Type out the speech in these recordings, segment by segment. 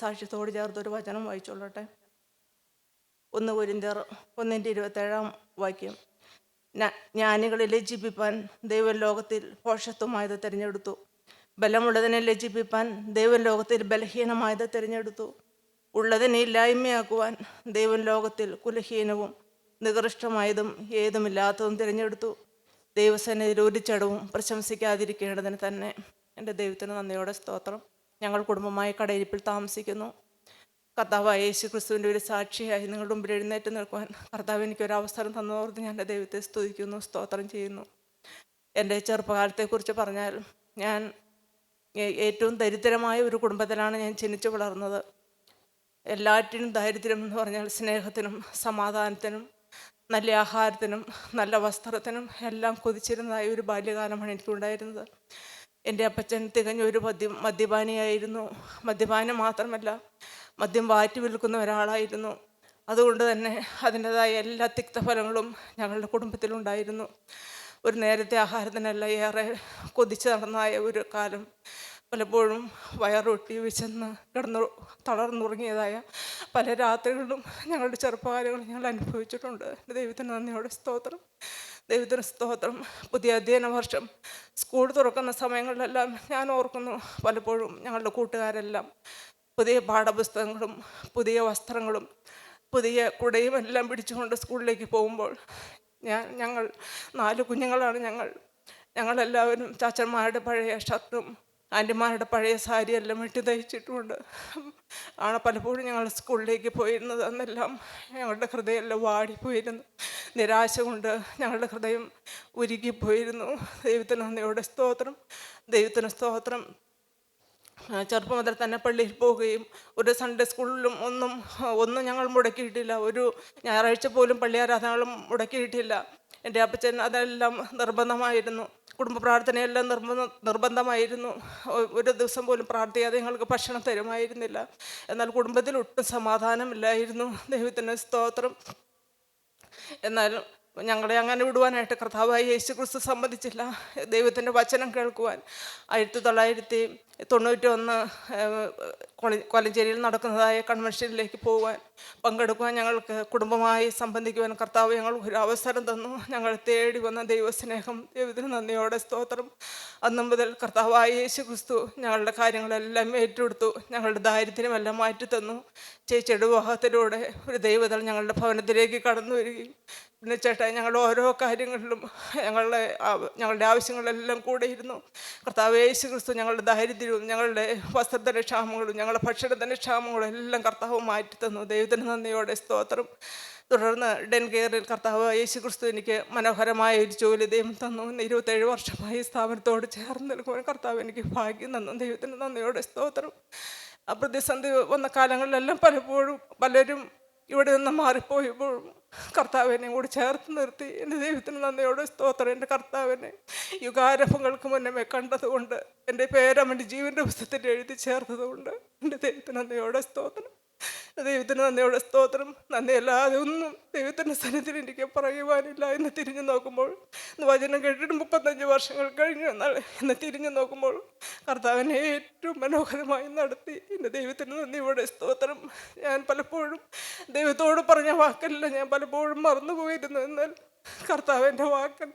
സാക്ഷ്യത്തോട് ചേർത്തൊരു വചനം വായിച്ചോളട്ടെ. ഒന്ന് കുരിന്തർ ഒന്നിന്റെ ഇരുപത്തേഴാം വാക്യം. "ജ്ഞ- ജ്ഞാനികളെ ലജ്ജിപ്പിപ്പാൻ ദൈവം ലോകത്തിൽ പോഷത്വമായത് തിരഞ്ഞെടുത്തു. ബലമുള്ളതിനെ ലജ്ജിപ്പിപ്പാൻ ദൈവം ലോകത്തിൽ ബലഹീനമായത് തിരഞ്ഞെടുത്തു. ഉള്ളതിനെ ഇല്ലായ്മയാക്കുവാൻ ദൈവം ലോകത്തിൽ കുലഹീനവും നികൃഷ്ടമായതും ഏതുമില്ലാത്തതും തിരഞ്ഞെടുത്തു. ദൈവസേനയിൽ ഒരു ചടവും പ്രശംസിക്കാതിരിക്കേണ്ടതിന് തന്നെ എന്റെ ദൈവത്തിന് നന്ദിയോടെ സ്തോത്രം. ഞങ്ങൾ കുടുംബമായി കടയിരിപ്പിൽ താമസിക്കുന്നു. കർത്താവായ യേശു ക്രിസ്തുവിന്റെ ഒരു സാക്ഷിയായി നിങ്ങളുടെ മുമ്പിൽ എഴുന്നേറ്റ് നിൽക്കുവാൻ കർത്താവ് എനിക്കൊരു അവസരം തന്നതോർത്ത് ഞാൻ എന്റെ ദൈവത്തെ സ്തുതിക്കുന്നു സ്തോത്രം ചെയ്യുന്നു. എന്റെ ചെറുപ്പകാലത്തെക്കുറിച്ച് പറഞ്ഞാൽ ഞാൻ ഏറ്റവും ദരിദ്രമായ ഒരു കുടുംബത്തിലാണ് ഞാൻ ജനിച്ചു വളർന്നത്. എല്ലാറ്റിനും ദാരിദ്ര്യം എന്ന് പറഞ്ഞാൽ സ്നേഹത്തിനും സമാധാനത്തിനും നല്ല ആഹാരത്തിനും നല്ല വസ്ത്രത്തിനും എല്ലാം കൊതിച്ചിരുന്നതായ ഒരു ബാല്യകാലമാണ് എനിക്കുണ്ടായിരുന്നത്. എന്റെ അപ്പച്ചൻ തികഞ്ഞ ഒരു മദ്യം മദ്യപാനിയായിരുന്നു. മദ്യപാനം മാത്രമല്ല മദ്യം വാറ്റി വിൽക്കുന്ന ഒരാളായിരുന്നു. അതുകൊണ്ട് തന്നെ അതിന്റെതായ എല്ലാ തിക്തഫലങ്ങളും ഞങ്ങളുടെ കുടുംബത്തിലുണ്ടായിരുന്നു ഒരു നേരത്തെ ആഹാരത്തിനല്ല ഏറെ കൊതിച്ച് നടന്നായ ഒരു കാലം പലപ്പോഴും വയറൊട്ടി വിശന്ന് കിടന്നു തളർന്നുറങ്ങിയതായ പല രാത്രികളിലും ഞങ്ങളുടെ ചെറുപ്പകാലങ്ങൾ ഞങ്ങൾ അനുഭവിച്ചിട്ടുണ്ട്. ദൈവത്തിന് നന്ദിയോടെ സ്തോത്രം. ദൈവത്തിന് സ്തോത്രം പുതിയ അധ്യയന വർഷം. സ്കൂൾ തുറക്കുന്ന സമയങ്ങളിലെല്ലാം ഞാൻ ഓർക്കുന്നു പലപ്പോഴും ഞങ്ങളുടെ കൂട്ടുകാരെല്ലാം. പുതിയ പാഠപുസ്തകങ്ങളും പുതിയ വസ്ത്രങ്ങളും പുതിയ കുടയും എല്ലാം പിടിച്ചുകൊണ്ട് സ്കൂളിലേക്ക് പോകുമ്പോൾ ഞാൻ ഞങ്ങൾ നാല് കുഞ്ഞുങ്ങളാണ് ഞങ്ങൾ. ഞങ്ങളെല്ലാവരും ചാച്ചന്മാരുടെ പഴയ ഷർട്ടും ആന്റിമാരുടെ പഴയ സാരിയെല്ലാം വെട്ടി തയ്ച്ചിട്ടുമുണ്ട് ആണ് പലപ്പോഴും ഞങ്ങൾ സ്കൂളിലേക്ക് പോയിരുന്നത്. അന്നെല്ലാം ഞങ്ങളുടെ ഹൃദയമെല്ലാം വാടിപ്പോയിരുന്നു. നിരാശ കൊണ്ട് ഞങ്ങളുടെ ഹൃദയം ഉരുകിപ്പോയിരുന്നു. ദൈവത്തിന് നന്ദിയുടെ സ്തോത്രം. ദൈവത്തിന് സ്തോത്രം. ചെറുപ്പം മുതൽ തന്നെ പള്ളിയിൽ പോവുകയും ഒരു സൺഡേ സ്കൂളിലും ഒന്നും ഒന്നും ഞങ്ങൾ മുടക്കിയിട്ടില്ല. ഒരു ഞായറാഴ്ച പോലും പള്ളി ആരാധനകളും മുടക്കിയിട്ടില്ല. എന്റെ അപ്പച്ചൻ അതെല്ലാം നിർബന്ധമായിരുന്നു. കുടുംബ പ്രാർത്ഥനയെല്ലാം നിർബന്ധ നിർബന്ധമായിരുന്നു. ഒരു ദിവസം പോലും പ്രാർത്ഥിക്കാതെ ഞങ്ങൾക്ക് ഭക്ഷണം തരുമായിരുന്നില്ല. എന്നാൽ കുടുംബത്തിൽ ഒട്ടും സമാധാനമില്ലായിരുന്നു. ദൈവത്തിന് സ്തോത്രം. എന്നാലും ഞങ്ങളെ അങ്ങനെ വിടുവാനായിട്ട് കർത്താവായി യേശു ക്രിസ്തു സമ്മതിച്ചില്ല. ദൈവത്തിന്റെ വചനം കേൾക്കുവാൻ ആയിരത്തി തൊള്ളായിരത്തി തൊണ്ണൂറ്റി ഒന്ന് കൊലഞ്ചേരിയിൽ നടക്കുന്നതായ കൺവെൻഷനിലേക്ക് പോകുവാൻ പങ്കെടുക്കുവാൻ ഞങ്ങൾക്ക് കുടുംബമായി സംബന്ധിക്കുവാൻ കർത്താവ് ഞങ്ങൾ ഒരു അവസരം തന്നു. ഞങ്ങൾ തേടി വന്ന ദൈവസ്നേഹം ദൈവത്തിന് നന്ദിയോടെ സ്തോത്രം. അന്നു മുതൽ കർത്താവായ യേശു ക്രിസ്തു ഞങ്ങളുടെ കാര്യങ്ങളെല്ലാം ഏറ്റെടുത്തു. ഞങ്ങളുടെ ദാരിദ്ര്യമെല്ലാം മാറ്റി തന്നു. ചേച്ചിയുടെ വിവാഹത്തിലൂടെ ഒരു ദൈവതൽ ഞങ്ങളുടെ ഭവനത്തിലേക്ക് കടന്നു വരികയും. പിന്നെ ചേട്ടാ ഞങ്ങളുടെ ഓരോ കാര്യങ്ങളിലും ഞങ്ങളുടെ ഞങ്ങളുടെ ആവശ്യങ്ങളെല്ലാം കൂടെ ഇരുന്നു. കർത്താവ് യേശു ക്രിസ്തു ഞങ്ങളുടെ ദാരിദ്ര്യവും ഞങ്ങളുടെ വസ്ത്രത്തിന്റെ ക്ഷാമങ്ങളും ഞങ്ങളുടെ ഭക്ഷണത്തിന്റെ ക്ഷാമങ്ങളും എല്ലാം കർത്താവ് മാറ്റി തന്നു. ദൈവത്തിന് നന്ദിയോടെ സ്തോത്രം. തുടർന്ന് ഡെൻ കെയറിൽ കർത്താവ് യേശു ക്രിസ്തു എനിക്ക് മനോഹരമായ ഒരു ജോലി ദൈവം തന്നു. ഇരുപത്തേഴ് വർഷമായി സ്ഥാപനത്തോട് ചേർന്ന് നിൽക്കുവാൻ കർത്താവ് എനിക്ക് ഭാഗ്യം തന്നു. ദൈവത്തിന് നന്ദിയോടെ സ്തോത്രം. പ്രതിസന്ധി വന്ന കാലങ്ങളിലെല്ലാം പലപ്പോഴും പലരും ഇവിടെ നിന്ന് മാറിപ്പോയപ്പോഴും കർത്താവിനെ കൂടി ചേർത്ത് നിർത്തി. എന്റെ ദൈവത്തിന് നന്ദിയോടെ സ്തോത്രം. എന്റെ കർത്താവിനെ യുഗാരംഭങ്ങൾക്ക് മുന്നമേ കണ്ടതുകൊണ്ട് എന്റെ പേരമ്മന്റെ ജീവന്റെ പുസ്തകത്തിൽ എഴുതി ചേർത്തതുകൊണ്ട് എന്റെ ദൈവത്തിന് നന്ദിയോടെ സ്തോത്രം. ദൈവത്തിന് നന്ദിയുടെ സ്തോത്രം. നന്ദിയല്ലാതെ ഒന്നും ദൈവത്തിന്റെ സന്നിധിയിൽ എനിക്ക് പറയുവാനില്ല എന്ന് തിരിഞ്ഞു നോക്കുമ്പോൾ വചനം കേട്ടിട്ട് മുപ്പത്തഞ്ച് വർഷങ്ങൾ കഴിഞ്ഞു എന്നാൽ എന്ന് തിരിഞ്ഞു നോക്കുമ്പോൾ കർത്താവിനെ ഏറ്റവും മനോഹരമായി നടത്തി. എന്റെ ദൈവത്തിന് നന്ദിയുടെ സ്തോത്രം. ഞാൻ പലപ്പോഴും ദൈവത്തോട് പറഞ്ഞ വാക്കല്ല ഞാൻ പലപ്പോഴും മറന്നു മറന്നുപോയിരുന്നു എന്നാൽ കർത്താവിന്റെ വാക്കൻ.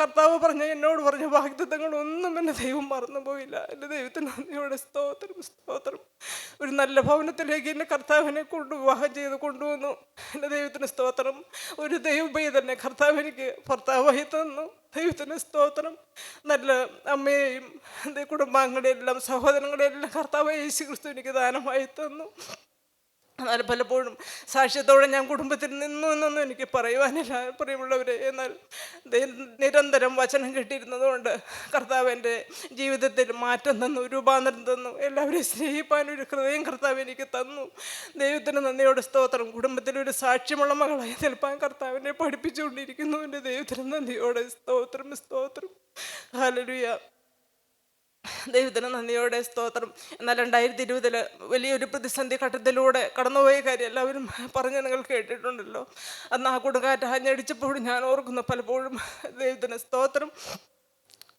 കർത്താവ് പറഞ്ഞ എന്നോട് പറഞ്ഞ വാഗ്ദത്തങ്ങളൊന്നും എന്റെ ദൈവം മറന്നുപോയില്ല എന്റെ ദൈവത്തിന് നന്ദിയോടെ സ്തോത്രം സ്തോത്രം. ഒരു നല്ല ഭവനത്തിലേക്ക് എന്നെ കർത്താവിനെ കൊണ്ട് വിവാഹം ചെയ്ത് കൊണ്ടുവന്നു. എന്റെ ദൈവത്തിന് സ്തോത്രം. ഒരു ദൈവമായി തന്നെ കർത്താവ് എനിക്ക് ഭർത്താവായി തന്നു. ദൈവത്തിന് സ്തോത്രം. നല്ല അമ്മയെയും എന്റെ കുടുംബാംഗങ്ങളെയെല്ലാം സഹോദരങ്ങളെയെല്ലാം കർത്താവ് യേശു ക്രിസ്തു എനിക്ക് ദാനമായി തന്നു. എന്നാൽ പലപ്പോഴും സാക്ഷ്യത്തോടെ ഞാൻ കുടുംബത്തിൽ നിന്നു എന്നൊന്നും എനിക്ക് പറയുവാനില്ല. പ്രിയമുള്ളവരെ എന്നാൽ നിരന്തരം വചനം കിട്ടിയിരുന്നതുകൊണ്ട് കർത്താവ് എന്റെ ജീവിതത്തിൽ മാറ്റം തന്നു രൂപാന്തരം തന്നു എല്ലാവരെയും സ്നേഹിപ്പാൻ ഒരു ഹൃദയം കർത്താവ് എനിക്ക് തന്നു. ദൈവത്തിന് നന്ദിയോട് സ്തോത്രം. കുടുംബത്തിലൊരു സാക്ഷ്യമുള്ള മകളായി നിൽപ്പാൻ കർത്താവിനെ പഠിപ്പിച്ചുകൊണ്ടിരിക്കുന്നു. എന്റെ ദൈവത്തിന് നന്ദിയോടെ സ്തോത്രം സ്തോത്രം. ഹാലലുയ ദൈവത്തിന് നന്ദിയോടെ സ്തോത്രം. എന്നാൽ രണ്ടായിരത്തി ഇരുപതിൽ വലിയൊരു പ്രതിസന്ധി ഘട്ടത്തിലൂടെ കടന്നുപോയ കാര്യം എല്ലാവരും പറഞ്ഞ് നിങ്ങൾ കേട്ടിട്ടുണ്ടല്ലോ. അന്ന് ആ കൊടുങ്കാറ്റ് ആഞ്ഞടിച്ചപ്പോഴും ഞാൻ ഓർക്കുന്നു പലപ്പോഴും ദൈവത്തിന് സ്തോത്രം.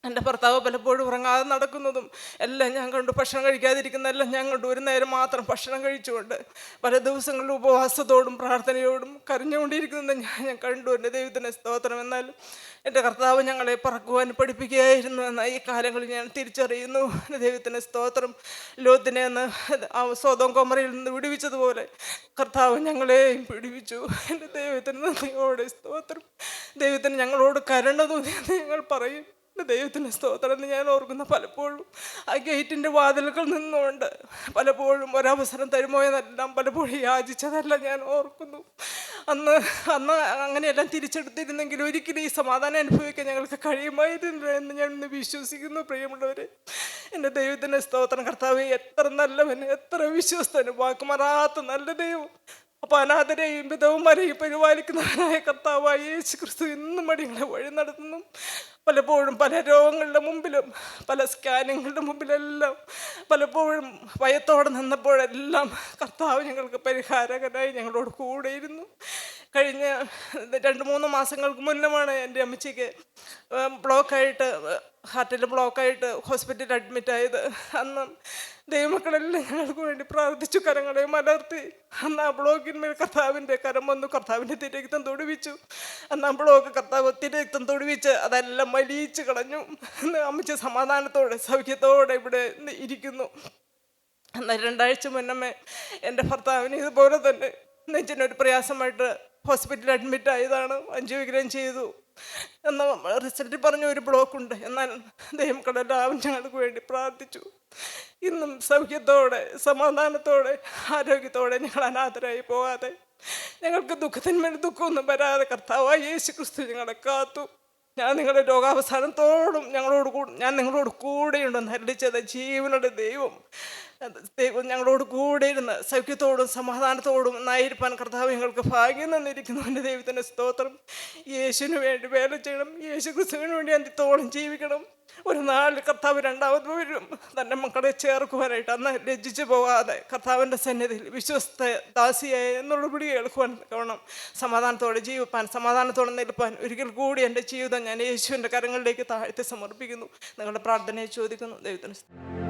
എന്റെ ഭർത്താവ് പലപ്പോഴും ഉറങ്ങാതെ നടക്കുന്നതും എല്ലാം ഞാൻ കണ്ടു. ഭക്ഷണം കഴിക്കാതിരിക്കുന്ന എല്ലാം ഞാൻ കണ്ടു. ഒരു നേരം മാത്രം ഭക്ഷണം കഴിച്ചുകൊണ്ട് പല ദിവസങ്ങളിലും ഉപവാസത്തോടും പ്രാർത്ഥനയോടും കരഞ്ഞുകൊണ്ടിരിക്കുന്നത് ഞാൻ ഞാൻ കണ്ടു. എന്റെ ദൈവത്തിന്റെ സ്തോത്രം. എന്നാലും എന്റെ കർത്താവ് ഞങ്ങളെ പറക്കുവാൻ പഠിപ്പിക്കുകയായിരുന്നു. എന്ന ഈ കാലങ്ങളിൽ ഞാൻ തിരിച്ചറിയുന്നു. ദൈവത്തിന് സ്തോത്രം. ലോത്തിനെ എന്ന് സ്വതം കൊമറയിൽ നിന്ന് വിടുവിച്ചതുപോലെ കർത്താവ് ഞങ്ങളെയും പിടിവിച്ചു എന്റെ ദൈവത്തിന് നന്ദിയോടെ സ്തോത്രം. ദൈവത്തിന് ഞങ്ങളോട് കരുണ ഞങ്ങൾ പറയും. ദൈവത്തിന് സ്തോത്രം ഞാൻ ഓർക്കുന്ന പലപ്പോഴും. ആ ഗേറ്റിന്റെ വാതിലുകൾ നിന്നുകൊണ്ട് പലപ്പോഴും ഒരവസരം തരുമോ എന്നെല്ലാം പലപ്പോഴും യാചിച്ചതെല്ലാം ഞാൻ ഓർക്കുന്നു. അന്ന് അന്ന് അങ്ങനെയെല്ലാം തിരിച്ചെടുത്തിരുന്നെങ്കിൽ ഒരിക്കലും ഈ സമാധാനം അനുഭവിക്കാൻ ഞങ്ങൾക്ക് കഴിയുമായിരുന്നില്ല എന്ന് ഞാൻ ഇന്ന് വിശ്വസിക്കുന്നു പ്രിയമുള്ളവരെ. എന്റെ ദൈവത്തിന്റെ സ്തോത്രം കർത്താവ് എത്ര നല്ലവന് എത്ര വിശ്വസ്തനും വാക്കുമാറാത്ത നല്ല ദൈവം അപ്പോൾ അനാഥരെയും വിധവന്മാരെയും പരിപാലിക്കുന്നവനായ കർത്താവായി യേശു ക്രിസ്തു ഇന്നും അടികളെ വഴി നടത്തുന്നു. പലപ്പോഴും പല രോഗങ്ങളുടെ മുമ്പിലും പല സ്കാനിങ്ങളുടെ മുമ്പിലെല്ലാം പലപ്പോഴും ഭയത്തോടെ നിന്നപ്പോഴെല്ലാം കർത്താവ് ഞങ്ങൾക്ക് പരിഹാരകനായി ഞങ്ങളോട് കൂടെയിരുന്നു. കഴിഞ്ഞ രണ്ട് മൂന്ന് മാസങ്ങൾക്ക് മുന്നമാണ് എന്റെ അമ്മച്ചിക്ക് ബ്ലോക്കായിട്ട് ഹാർട്ടിൽ ബ്ലോക്കായിട്ട് ഹോസ്പിറ്റലിൽ അഡ്മിറ്റായത് അന്ന് ദൈവമക്കളെല്ലാം ഞങ്ങൾക്ക് വേണ്ടി പ്രാർത്ഥിച്ചു കരങ്ങളെ മലർത്തി അന്ന് ആ ബ്ലോക്കിന്മേൽ കർത്താവിന്റെ കരം വന്നു കർത്താവിന്റെ തിരക്തം തൊടുവിച്ചു. അന്ന് ആ ബ്ലോക്ക് കർത്താവ് തിരക്തം തൊടുവിച്ച് അതെല്ലാം മലിയിച്ച് കളഞ്ഞു. അന്ന് അമ്മച്ച സമാധാനത്തോടെ സൗഖ്യത്തോടെ ഇവിടെ ഇരിക്കുന്നു. എന്നാൽ രണ്ടാഴ്ച മുന്നമേ എന്റെ ഭർത്താവിന് ഇതുപോലെ തന്നെ നെഞ്ചിനൊരു പ്രയാസമായിട്ട് ഹോസ്പിറ്റലിൽ അഡ്മിറ്റ് ആയതാണ്. അഞ്ചുവിഗ്രഹം ചെയ്തു. എന്ന റിസൾട്ട് പറഞ്ഞ ഒരു ബ്ലോക്കുണ്ട്. എന്നാൽ എന്നാൽ കടലാവും ഞങ്ങൾക്ക് വേണ്ടി പ്രാർത്ഥിച്ചു. ഇന്നും സൗഖ്യത്തോടെ സമാധാനത്തോടെ ആരോഗ്യത്തോടെ ഞങ്ങൾ അനാഥരായി പോകാതെ ഞങ്ങൾക്ക് ദുഃഖത്തിന്മേൽ ദുഃഖമൊന്നും വരാതെ കർത്താവായ യേശു ക്രിസ്തു ഞങ്ങളെ കാത്തു. ഞാൻ നിങ്ങളുടെ രോഗാവസാനത്തോടും ഞങ്ങളോട് ഞാൻ നിങ്ങളോട് കൂടെയുണ്ടെന്ന് ഹരിച്ചത് ജീവനുടെ ദൈവം ഞങ്ങളോട് കൂടെ ഇരുന്ന് സൗഖ്യത്തോടും സമാധാനത്തോടും നായിരിപ്പാൻ കർത്താവ് ഞങ്ങൾക്ക് ഭാഗ്യം തന്നിരിക്കുന്നു. എന്റെ ദൈവത്തിന്റെ സ്തോത്രം. യേശുവിന് വേണ്ടി വേല ചെയ്യണം. യേശു ക്രിസ്തുവിന് വേണ്ടി അന്ത്യത്തോളം ജീവിക്കണം. ഒരു നാളിൽ കർത്താവ് രണ്ടാമത് വരും. തന്റെ മക്കളെ ചേർക്കുവാനായിട്ട് അന്ന് ലജ്ജിച്ചു പോകാതെ കർത്താവിന്റെ സന്നിധിയിൽ വിശ്വസ്ത ദാസിയായ എന്നുള്ള പിടി കേൾക്കുവാൻ കാണണം സമാധാനത്തോടെ ജീവിപ്പാൻ സമാധാനത്തോടെ നിൽപ്പാൻ ഒരിക്കൽ കൂടി എന്റെ ജീവിതം ഞാൻ യേശുവിന്റെ കരങ്ങളിലേക്ക് താഴ്ത്തി സമർപ്പിക്കുന്നു. നിങ്ങളുടെ പ്രാർത്ഥനയെ ചോദിക്കുന്നു. ദൈവത്തിന്.